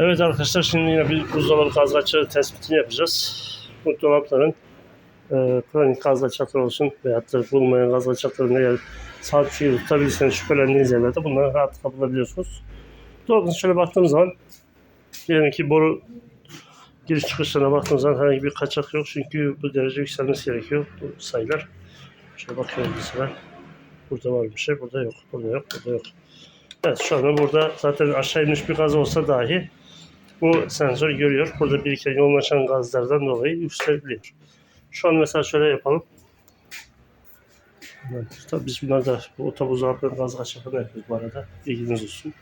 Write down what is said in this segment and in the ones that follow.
Evet arkadaşlar şimdi yine bir buzdolabı gaz kaçağı tespitini yapacağız. Bu dolapların e, kronik gaz kaçakları olsun veyahut da bulunmayan gaz kaçaklarında eğer fiil tutabilirseniz şüphelendiğiniz yerlerde bunları rahat bulabiliyorsunuz. Dolabın şöyle baktığımız zaman diyelim ki boru giriş çıkışlarına baktığımız zaman herhangi bir kaçak yok çünkü bu derece yükselmesi gerekiyor bu sayılar. Şöyle bakıyoruz mesela. Burada var bir şey, burada yok, burada yok, burada yok. Evet şu anda burada zaten aşağı inmiş bir gaz olsa dahi bu sensör görüyor. Burada biriken yoğunlaşan gazlardan dolayı yükseliyor. Şu an mesela şöyle yapalım. Evet, tabii biz bunlar da otobüs altında gaz kaçaklarını yapıyoruz bu arada. Bilginiz olsun.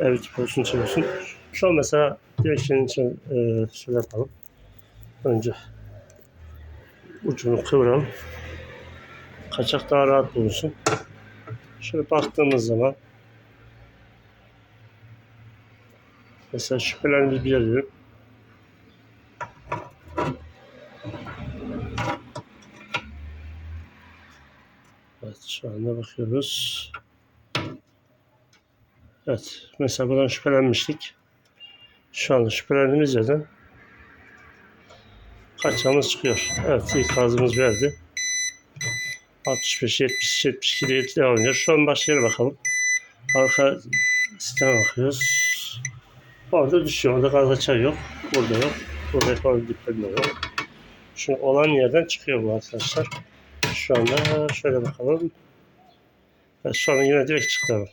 Evet olsun için olsun. Şu an mesela direksiyonun için e, şöyle yapalım. Önce ucunu kıvıralım. Kaçak daha rahat bulunsun. Şöyle baktığımız zaman mesela şüphelendiğimiz bir yer diyorum. Evet şu anda bakıyoruz. Evet mesela buradan şüphelenmiştik. Şu anda şüphelendiğimiz yerden kaçağımız çıkıyor. Evet ilk gazımız verdi. 65, 70, 72 diye devam ediyor. Şu an başka yere bakalım. Arka sisteme bakıyoruz. Orada düşüyor. Orada kaçağı yok. Burada yok. Burada falan diplerinde yok. Şu olan yerden çıkıyor bu arkadaşlar. Şu anda şöyle bakalım. Evet, şu yine direkt çıktı.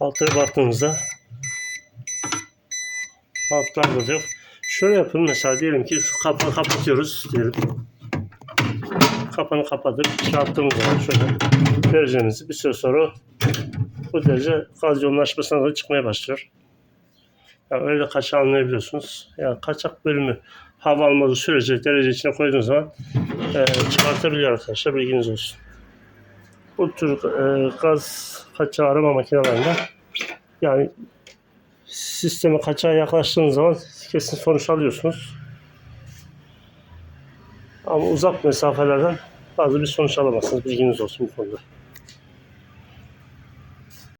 Altlara baktığımızda altlarda da yok. Şöyle yapın mesela diyelim ki şu kapağı kapatıyoruz diyelim. Kapağını kapatıp şey yaptığımız zaman şöyle derecemizi bir süre sonra bu derece gaz yoğunlaşmasına doğru çıkmaya başlıyor. Yani öyle de kaçağı anlayabiliyorsunuz. Yani kaçak bölümü hava almadığı sürece derece içine koyduğunuz zaman e, çıkartabiliyor arkadaşlar. Bilginiz olsun. Bu tür e, gaz kaçağı arama makinelerinde yani sisteme kaçağa yaklaştığınız zaman kesin sonuç alıyorsunuz. Ama uzak mesafelerden fazla bir sonuç alamazsınız. Bilginiz olsun bu konuda.